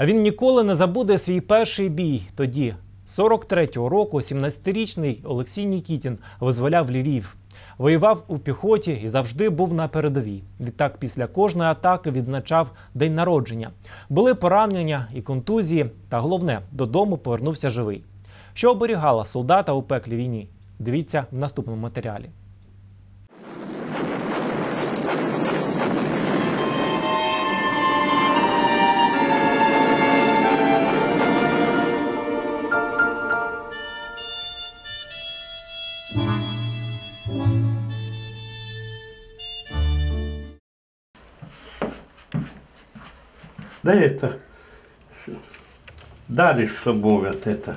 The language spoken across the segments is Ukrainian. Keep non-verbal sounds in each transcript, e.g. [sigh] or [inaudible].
А він ніколи не забуде свій перший бій. Тоді, 43-го року, 17-річний Олексій Нікітін визволяв Львів. Воював у піхоті і завжди був на передовій. Відтак, після кожної атаки відзначав день народження. Були поранення і контузії, та головне, додому повернувся живий. Що оберігала солдата у пеклі війні? Дивіться в наступному матеріалі. Да это... Дали, что говорят, это.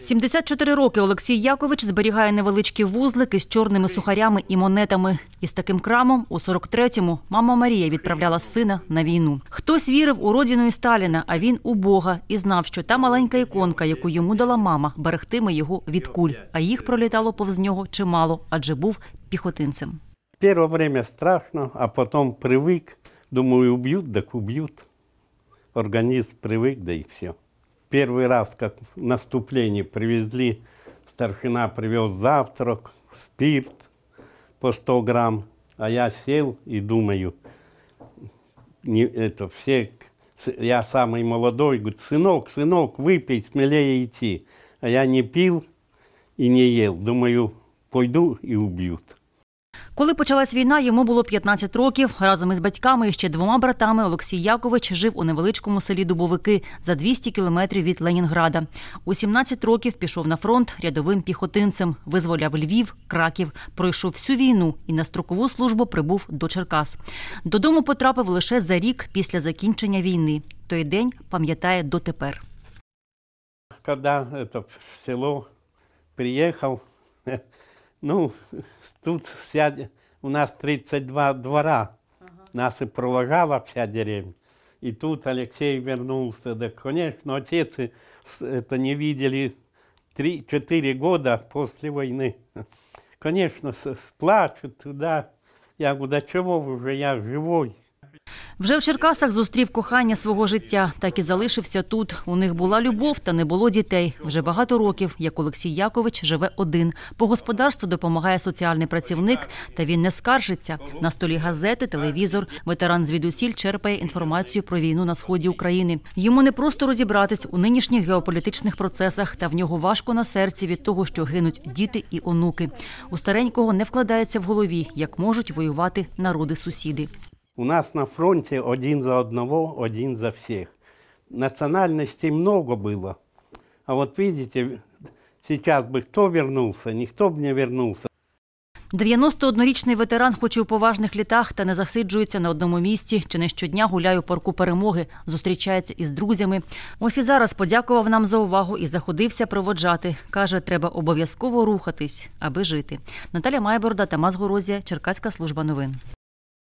74 роки Олексій Якович зберігає невеличкі вузлики з чорними сухарями і монетами. Із таким крамом у 43-му мама Марія відправляла сина на війну. Хтось вірив у родину Сталіна, а він у Бога і знав, що та маленька іконка, яку йому дала мама, берегтиме його від куль. А їх пролітало повз нього чимало, адже був піхотинцем. Первое время страшно, а потом привык. Думаю, убьют, так убьют. Организм привык, да и все. Первый раз, как в наступлении привезли, старшина привез завтрак, спирт по 100 грамм, а я сел и думаю, не, это все, я самый молодой, говорит, сынок, сынок, выпей, смелее идти. А я не пил и не ел. Думаю, пойду и убьют. Коли почалась війна, йому було 15 років. Разом із батьками і ще двома братами Олексій Якович жив у невеличкому селі Дубовики за 200 кілометрів від Ленінграда. У 17 років пішов на фронт рядовим піхотинцем, визволяв Львів, Краків, пройшов всю війну і на строкову службу прибув до Черкас. Додому потрапив лише за рік після закінчення війни. Той день пам'ятає дотепер. когда это в село приехал, [laughs] ну, [laughs] тут вся, у нас 32 двора, нас и провожала вся деревня. И тут Алексей вернулся, да, конечно, отец и это не видели 3-4 года после войны. [laughs] Конечно, плачут туда. Я говорю, да чего вы уже, я живой. Вже в Черкасах зустрів кохання свого життя, так і залишився тут. У них була любов та не було дітей. Вже багато років, як Олексій Якович живе один. По господарству допомагає соціальний працівник, та він не скаржиться. На столі газети, телевізор. Ветеран звідусіль черпає інформацію про війну на сході України. Йому не просто розібратись у нинішніх геополітичних процесах, та в нього важко на серці від того, що гинуть діти і онуки. У старенького не вкладається в голові, як можуть воювати народи-сусіди. У нас на фронте один за одного, один за всех. Национальностей много было. А вот видите, сейчас бы кто вернулся, никто бы не вернулся. 91-річний ветеран, хоч і у поважних літах, та не засиджується на одному місці, чи не щодня гуляє у парку перемоги, зустрічається із друзями. Ось і зараз подякував нам за увагу і заходився проводжати. Каже, треба обов'язково рухатись, аби жити. Наталя Майборда, Тамас Горозія, Черкаська служба новин.